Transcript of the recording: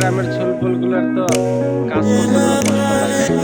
গ্রামের ছোল ছলপুলগুলোর তো কাজ করতে